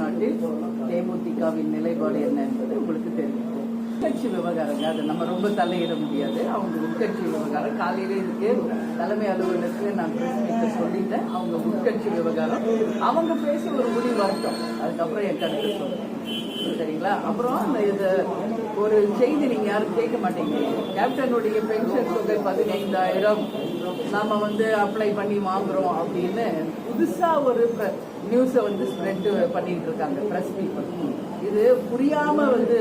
அதிமுகவின் நிலைப்பாடு என்ன என்பது உங்களுக்கு தெரியும் உட்கட்சி விவகாரங்க அதை நம்ம ரொம்ப தலையிட முடியாது. அவங்க உட்கட்சி விவகாரம் காலையில இதுக்கு தலைமை அலுவலகத்தில் நான் பிரஸ் சொல்லிட்டேன். அவங்க உட்கட்சி விவகாரம் அவங்க பேசி ஒரு முடிவு அதுக்கப்புறம் என் கருத்து சரிங்களா? அப்புறம் அந்த இது ஒரு செய்தி நீங்க யாரும் கேட்க மாட்டீங்க. கேப்டனுடைய பென்ஷன் தொகை பதினைந்தாயிரம். நாம வந்து அப்ளை பண்ணி வாங்குறோம் அப்படின்னு புதுசா ஒரு நியூஸை வந்து ஸ்ப்ரெட் பண்ணிட்டு இருக்காங்க பிரஸ் பீப்புள் இது புரியாம வந்து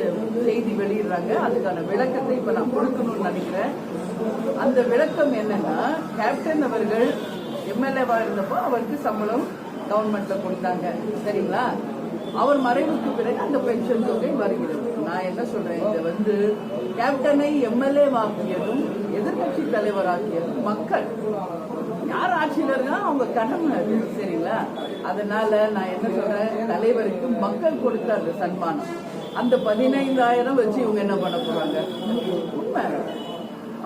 செய்தி வெளியிடுறாங்க. அதுக்கான விளக்கத்தை இப்ப நான் கொடுக்கணும்னு நினைக்கிறேன். அந்த விளக்கம் என்னன்னா கேப்டன் அவர்கள் எம்எல்ஏவா இருந்தப்போ அவருக்கு சம்பளம் கவர்மெண்ட்ல கொடுத்தாங்க. சரிங்களா? அவர் மறைவுக்கு பிறகு அந்த பென்ஷன் தொகை வருகிறது. நான் என்ன சொல்றேன்? இதை வந்து கேப்டனை எம்எல்ஏ வாக்கியதும் எதிர்கட்சி தலைவராக்கியதும் மக்கள். யார் ஆட்சியில இருக்கா அவங்க கடமை அது சரிங்களா? அதனால நான் என்ன சொல்றேன்? தலைவருக்கு மக்கள் கொடுத்த அந்த சன்மானம். அந்த பதினைந்தாயிரம் வச்சு இவங்க என்ன பண்ண போறாங்க? உண்மை.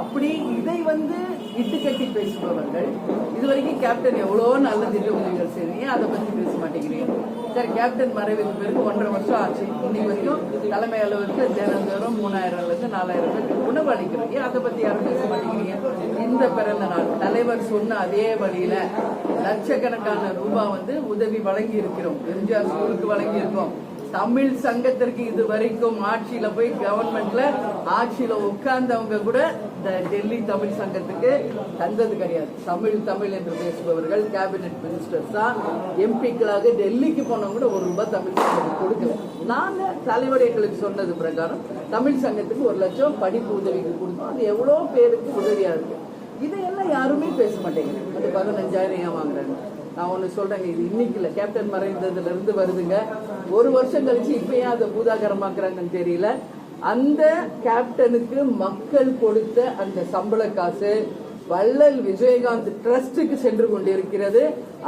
அப்படி இதை வந்து இட்டுக்கட்டி பேசுபவர்கள் இதுவரைக்கும் கேப்டன் எவ்வளோ நல்ல திட்ட உதவிகள் செய்றீங்க அதை பற்றி பேச மாட்டேங்கிறீங்க. சார் கேப்டன் மறைவுக்கு பிறகு ஒன்றரை வருஷம் ஆச்சு. இன்னைக்கு வரைக்கும் தலைமை அலுவலகத்தில் தினந்தோறும் மூணாயிரம் லட்சம் நாலாயிரம் பேருக்கு உணவு அளிக்கிறீங்க. அதை பற்றி யாரும் பேச மாட்டேங்கிறீங்க. இந்த பிறந்த நாள் தலைவர் சொன்ன அதே வழியில் லட்சக்கணக்கான ரூபாய் வந்து உதவி வழங்கி இருக்கிறோம் எம்ஜிஆர் ஸ்கூலுக்கு வழங்கி இருக்கோம் தமிழ் சங்கத்திற்கு இது வரைக்கும் ஆட்சியில போய் கவர்மெண்ட்ல ஆட்சியில உட்கார்ந்தவங்க கூட இந்த டெல்லி தமிழ் சங்கத்துக்கு தந்தது கிடையாது. தமிழ் தமிழ் என்று பேசுபவர்கள் கேபினெட் மினிஸ்டர்ஸ் தான் எம்பிக்களாக டெல்லிக்கு போனவங்க கூட ஒரு ரூபாய் தமிழ் சங்கத்துக்கு கொடுக்கல. நான் தலைவர் எங்களுக்கு சொன்னது பிரகாரம் தமிழ் சங்கத்துக்கு ஒரு லட்சம் படிப்பு உதவிக்கு கொடுத்தோம். அது எவ்வளவு பேருக்கு உதவியா இருக்கு. இதையெல்லாம் யாருமே பேச மாட்டேங்கிறாங்க அது பதினஞ்சாயிரம் ஏன் வாங்குறாங்க? நான் ஒன்று சொல்கிறேங்க இது இன்னைக்கு இல்லை. கேப்டன் மறைந்ததுல இருந்து வருதுங்க. ஒரு வருஷம் கழிச்சு இப்ப ஏன் அதை பூதாகரமாக்குறாங்கன்னு தெரியல. அந்த கேப்டனுக்கு மக்கள் கொடுத்த அந்த சம்பள காசு வள்ளல் விஜயகாந்த் ட்ரஸ்டுக்கு சென்று கொண்டிருக்கிறது.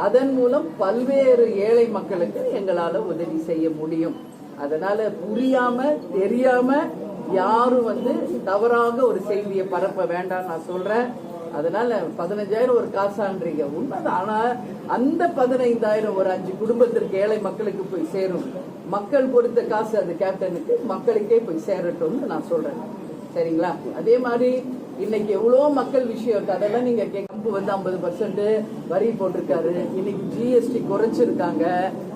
அதன் மூலம் பல்வேறு ஏழை மக்களுக்கு எங்களால் உதவி செய்ய முடியும். அதனால புரியாம தெரியாம யாரும் வந்து தவறாக ஒரு செய்தியை பரப்ப வேண்டாம் நான் சொல்றேன். அதனால பதினஞ்சாயிரம் ஒரு காசான்றீங்க. உண்மைதான். ஆனா அந்த பதினைந்தாயிரம் ஒரு அஞ்சு குடும்பத்திற்கு ஏழை மக்களுக்கு போய் சேரும். மக்கள் கொடுத்த காசு அந்த கேப்டனுக்கு மக்களுக்கே போய் சேரட்டும்னு நான் சொல்றேன். சரிங்களா? அதே மாதிரி இன்னைக்கு எவ்வளோ மக்கள் விஷயம் இருக்கு. அதெல்லாம் நீங்க கம்பு வந்து ஐம்பது பர்சன்ட் வரி போட்டிருக்காரு. இன்னைக்கு ஜிஎஸ்டி குறைச்சிருக்காங்க.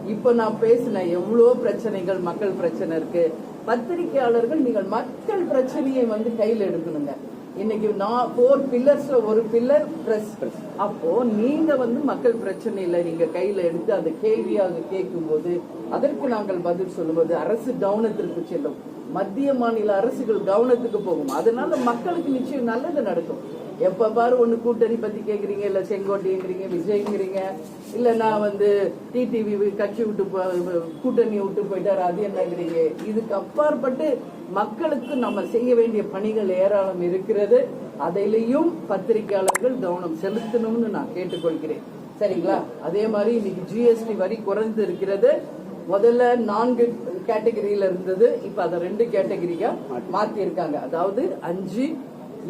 இப்ப நான் பேசின எவ்வளோ பிரச்சனைகள் மக்கள் பிரச்சனை இருக்கு. பத்திரிகையாளர்கள் நீங்கள் மக்கள் பிரச்சனையை வந்து கையில் எடுக்கணுங்க. இன்னைக்கு நான் ஃபோர் பில்லர்ஸ்ல ஒரு பில்லர் பிரஸ் அப்போ நீங்க வந்து மக்கள் பிரச்சனையில நீங்க கையில எடுத்து அந்த கேள்வியாக கேட்கும்போது அதற்கு நாங்கள் பதில் சொல்லும்போது அரசு கவனத்திற்கு செல்லும். மத்திய மாநில அரசுகள் கவனத்துக்கு போகும். அதனால மக்களுக்கு நிச்சயம் நல்லது நடக்கும். எப்ப பாரு ஒண்ணு கூட்டணி பத்தி கேக்குறீங்க இல்ல செங்கோட்டைங்கிறீங்க விஜய்ங்கிறீங்க இல்ல நான் வந்து டிடிவி கட்சி விட்டு கூட்டணி கூட்டணியை விட்டு போயிட்டாரு அது என்னங்கிறீங்க இதுக்கு அப்பாற்பட்டு மக்களுக்கு நம்ம செய்ய வேண்டிய பணிகள் ஏராளம் இருக்கிறது. அதிலையும் பத்திரிகையாளர்கள் கவனம் செலுத்தணும்னு நான் கேட்டுக்கொள்கிறேன். சரிங்களா? அதே மாதிரி இன்னைக்கு ஜிஎஸ்டி வரி குறைந்து இருக்கிறது. முதல்ல நான்கு கேட்டகரியில இருந்தது. இப்ப அதை ரெண்டு கேட்டகரியா மாத்தி இருக்காங்க அதாவது அஞ்சு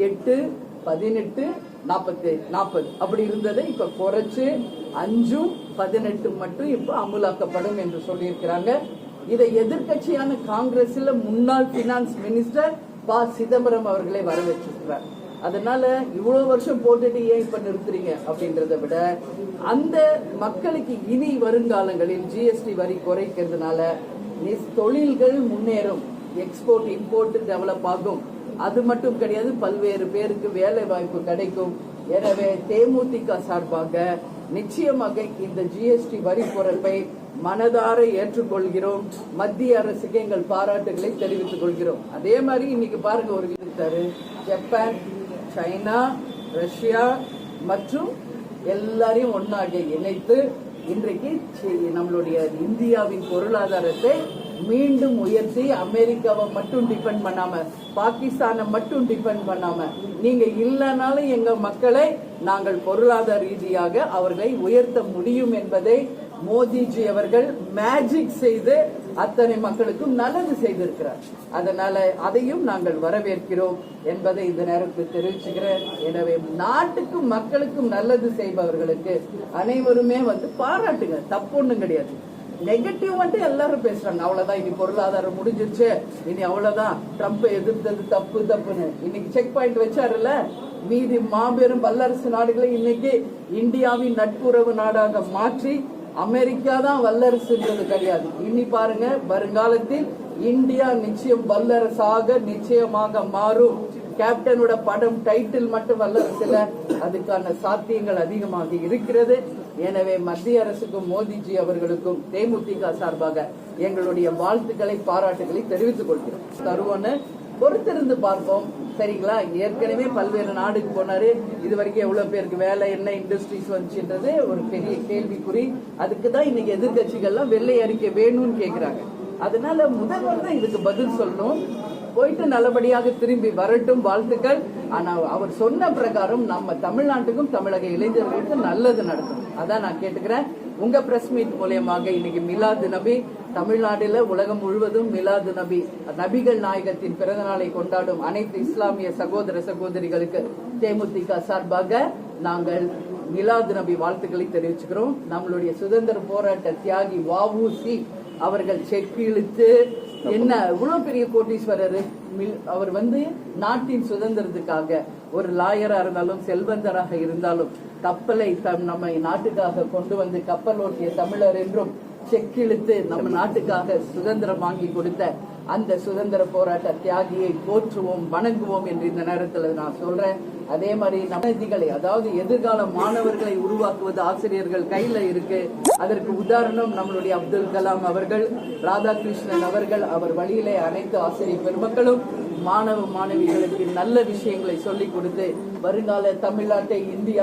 எட்டு பதினெட்டு நாற்பத்தி நாற்பது அப்படி இருந்ததை இப்ப குறைச்சு அஞ்சும் பதினெட்டு மட்டும் இப்ப அமுலாக்கப்படும் என்று சொல்லியிருக்கிறாங்க. இதை எதிர்க்கட்சியான காங்கிரஸ்ல முன்னாள் பினான்ஸ் மினிஸ்டர் ப. சிதம்பரம் அவர்களை வரவேற்றிருக்கிறார். அதனால இவ்வளவு வருஷம் போட்டுட்டு ஏன் இப்ப நிறுத்துறீங்க அப்படின்றத விட அந்த மக்களுக்கு இனி வருங்காலங்களில் ஜிஎஸ்டி வரி குறைக்கிறதுனால தொழில்கள் முன்னேறும். எக்ஸ்போர்ட் இம்போர்ட் டெவலப் ஆகும். அது மட்டும் கிடையாது பல்வேறு பேருக்கு வேலை வாய்ப்பு கிடைக்கும். எனவே தேமுதிக சார்பாக நிச்சயமாக இந்த ஜிஎஸ்டி வரி குறைப்பை மனதார ஏற்றுக்கொள்கிறோம். மத்திய அரசுக்கு எங்கள் பாராட்டுகளை தெரிவித்துக் கொள்கிறோம். அதே மாதிரி இன்னைக்கு பாருங்க ஒரு விதித்தாரு ஜப்பான் சைனா ரஷ்யா மற்றும் எல்லாரையும் ஒன்னாக இணைத்து இன்றைக்கு நம்மளுடைய இந்தியாவின் பொருளாதாரத்தை மீண்டும் உயர்த்தி அமெரிக்காவை மட்டும் டிபெண்ட் பண்ணாம பாகிஸ்தானை மட்டும் டிபெண்ட் பண்ணாம நீங்க இல்லைனாலும் எங்க மக்களை நாங்கள் பொருளாதார ரீதியாக அவர்களை உயர்த்த முடியும் என்பதை மோதிஜி அவர்கள் மேஜிக் செய்து அத்தனை மக்களுக்கும் நல்லது செய்திருக்கிறார். அதனால அதையும் நாங்கள் வரவேற்கிறோம் என்பதை இந்த நேரத்தில் தெரிவிச்சுக்கிறேன். எனவே நாட்டுக்கும் மக்களுக்கும் நல்லது செய்பவர்களுக்கு அனைவருமே வந்து பாராட்டுங்க. தப்பு ஒண்ணும் கிடையாது. நெகட்டிவ் மட்டும் எல்லாரும் பேசுறாங்க. அவ்வளவுதான். இனி பொருளாதாரம் முடிஞ்சிருச்சு. இனி அவ்வளவுதான். ட்ரம்ப் எதிர்த்தது தப்பு தப்புன்னு. இன்னைக்கு செக் பாயிண்ட் வச்சாருல்ல? மீதி மாபெரும் வல்லரசு நாடுகளை இன்னைக்கு இந்தியாவின் நட்புறவு நாடாக மாற்றி அமெரிக்கா தான் வல்லரசுன்றது கிடையாது. இனி பாருங்க வருங்காலத்தில் இந்தியா நிச்சயம் வல்லரசாக நிச்சயமாக மாறும். கேப்டனோட படம் டைட்டில் மட்டும் வல்லரசுல அதுக்கான சாத்தியங்கள் அதிகமாக இருக்கிறது. எனவே மத்திய அரசுக்கும் மோடிஜி அவர்களுக்கும் தேமுதிக சார்பாக எங்களுடைய வாழ்த்துக்களை பாராட்டுகளை தெரிவித்துக் கொள்கிறோம். தருவோன்னு பொறுத்திருந்து பார்ப்போம். சரிங்களா? ஏற்கனவே பல்வேறு நாடுக்கு போனாரு. இது வரைக்கும் எவ்வளவு பேருக்கு வேலை என்ன இண்டஸ்ட்ரீஸ் வந்துச்சுன்றது ஒரு பெரிய கேள்விக்குறி. அதுக்கு தான் இன்னைக்கு எதிர்கட்சிகள்லாம் வெள்ளை அறிக்கை வேணும்னு கேட்குறாங்க அதனால முதல்வர் தான் இதுக்கு பதில் சொல்லணும். போயிட்டு நல்லபடியாக திரும்பி வரட்டும் வாழ்த்துக்கள். ஆனா அவர் சொன்ன பிரகாரம் நம்ம தமிழ்நாட்டுக்கும் தமிழக இளைஞர்களுக்கும் நல்லது நடக்கும் அதான் நான் கேட்டுக்கிறேன். உங்க பிரஸ் மீட் மூலியமாக இன்னைக்கு மிலாது நபி தமிழ்நாட்டில் உலகம் முழுவதும் மிலாது நபி நபிகள் நாயகத்தின் பிறந்த நாளை கொண்டாடும் அனைத்து இஸ்லாமிய சகோதர சகோதரிகளுக்கு தேமுதிக சார்பாக நாங்கள் மிலாது நபி வாழ்த்துக்களை தெரிவிச்சுக்கிறோம். நம்மளுடைய சுதந்திர போராட்ட தியாகி வஉசி அவர்கள் செக் இழுத்து என்ன இவ்வளவு பெரிய கோட்டீஸ்வரர்? அவர் வந்து நாட்டின் சுதந்திரத்துக்காக ஒரு லாயரா இருந்தாலும் செல்வந்தராக இருந்தாலும் கப்பலை தம் நம்ம நாட்டுக்காக கொண்டு வந்து கப்பல் ஓட்டிய தமிழர் என்றும் செக் இழுத்து நம்ம நாட்டுக்காக சுதந்திரம் வாங்கி கொடுத்த அந்த சுதந்திர போராட்ட தியாகியை போற்றுவோம் வணங்குவோம் என்று இந்த நேரத்தில் நான் சொல்றேன். அதே மாதிரி நம்பிகளை அதாவது எதிர்கால மாணவர்களை உருவாக்குவது ஆசிரியர்கள் கையில இருக்கு. அதற்கு உதாரணம் நம்மளுடைய அப்துல் கலாம் அவர்கள் ராதாகிருஷ்ணன் அவர்கள் அவர் வழியிலே அனைத்து ஆசிரியர் பெருமக்களும் மாணவ மாணவிகளுக்கு நல்ல விஷயங்களை சொல்லிக் கொடுத்து வருங்கால தமிழ்நாட்டை இந்தியாவை